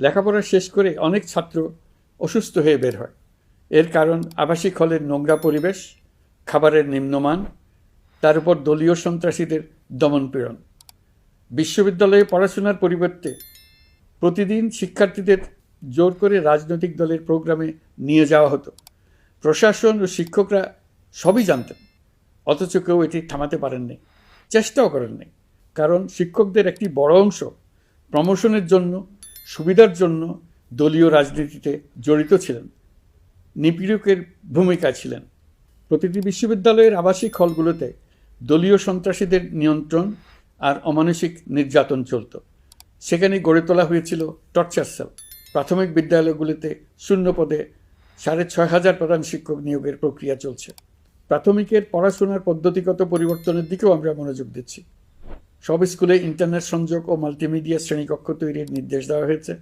লেখাপড়া শেষ করে অনেক ছাত্র অসুস্থ হয়ে বের হয়। এর কারণ আবাসিক হলের নোংরা পরিবেশ, খাবারের নিম্নমান, তার উপর দলীয় সন্ত্রাসীদের দমনপীড়ন বিশ্ববিদ্যালয়ে পড়াশোনার পরিবর্তে প্রতিদিন শিক্ষার্থীদের জোর করে রাজনৈতিক দলের প্রোগ্রামে নিয়ে যাওয়া হতো। প্রশাসন ও শিক্ষকরা সবই জানতেন, অথচ কেউ এটি থামাতে পারেননি, চেষ্টাও করেননি, কারণ শিক্ষকদের একটি বড় অংশ প্রমোশনের জন্য সুবিধার জন্য দলীয় রাজনীতিতে জড়িত ছিলেন। নিপীড়কের ভূমিকা ছিলেন। প্রতিটি বিশ্ববিদ্যালয়ের আবাসিক হলগুলোতে দলীয় সন্ত্রাসীদের নিয়ন্ত্রণ আর অমানসিক নির্যাতন চলত। সেখানে গড়ে তোলা হয়েছিল টর্চার সেল। প্রাথমিক বিদ্যালয়গুলিতে শূন্য পদে সাড়ে ছয় হাজার প্রধান শিক্ষক নিয়োগের প্রক্রিয়া চলছে। প্রাথমিকের পড়াশোনার পদ্ধতিগত পরিবর্তনের দিকেও আমরা মনোযোগ দিচ্ছি। সব স্কুলে ইন্টারনেট সংযোগ ও মাল্টিমিডিয়া শ্রেণীকক্ষ তৈরির নির্দেশ দেওয়া হয়েছে।